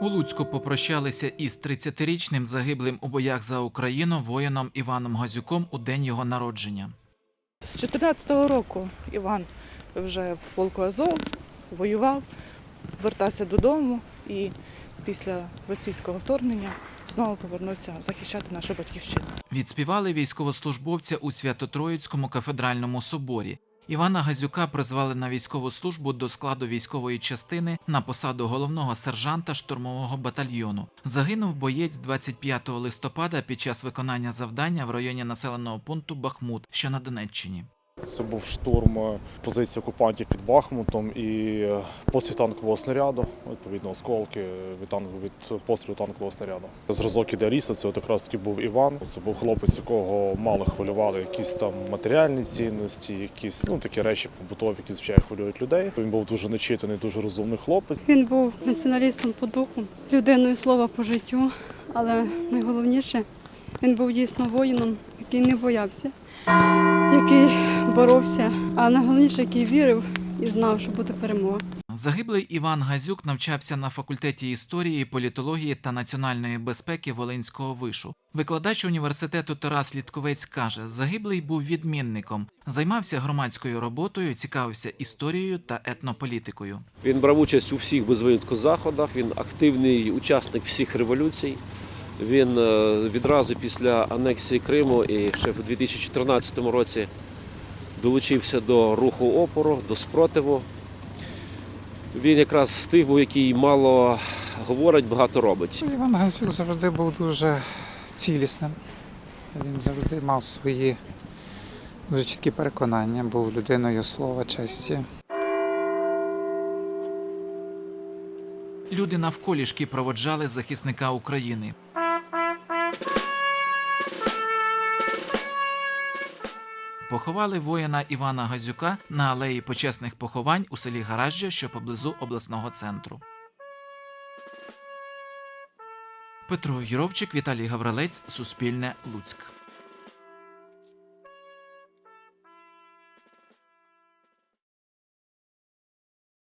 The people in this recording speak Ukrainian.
У Луцьку попрощалися із 30-річним загиблим у боях за Україну воїном Іваном Газюком у день його народження. З 14-го року Іван вже в полку Азов воював, вертався додому і після російського вторгнення знову повернувся захищати нашу батьківщину. Відспівали військовослужбовця у Свято-Троїцькому кафедральному соборі. Івана Газюка призвали на військову службу до складу військової частини на посаду головного сержанта штурмового батальйону. Загинув боєць 25 листопада під час виконання завдання в районі населеного пункту Бахмут, що на Донеччині. Це був штурм е, позицій окупантів під Бахмутом і е, постріл танкового снаряду, відповідно, осколки від, від пострілу танкового снаряду. Зразок ідеаліста це от якраз таки був Іван. Це був хлопець, якого мало хвилювали якісь там матеріальні цінності, якісь ну такі речі побутові, які звичайно хвилюють людей. Він був дуже начитаний, дуже розумний хлопець. Він був націоналістом по духу, людиною слова по життю, але найголовніше, він був дійсно воїном, який не боявся, який боровся, а найголовніше, який вірив і знав, що буде перемога. Загиблий Іван Газюк навчався на факультеті історії, політології та національної безпеки Волинського вишу. Викладач університету Тарас Літковець каже, загиблий був відмінником, займався громадською роботою, цікавився історією та етнополітикою. Він брав участь у всіх без винятку заходах. Він активний учасник всіх революцій. Він е, відразу після анексії Криму і ще в 2014 році долучився до руху опору, до спротиву. Він якраз з тих був, який мало говорить, багато робить. Іван Гансюк завжди був дуже цілісним. Він завжди мав свої дуже чіткі переконання, був людиною слова, честі. Люди навколішки проводжали захисника України. Поховали воїна Івана Газюка на алеї почесних поховань у селі Гаражжя, що поблизу обласного центру. Петро Юровчик, Віталій Гаврилець, Суспільне, Луцьк.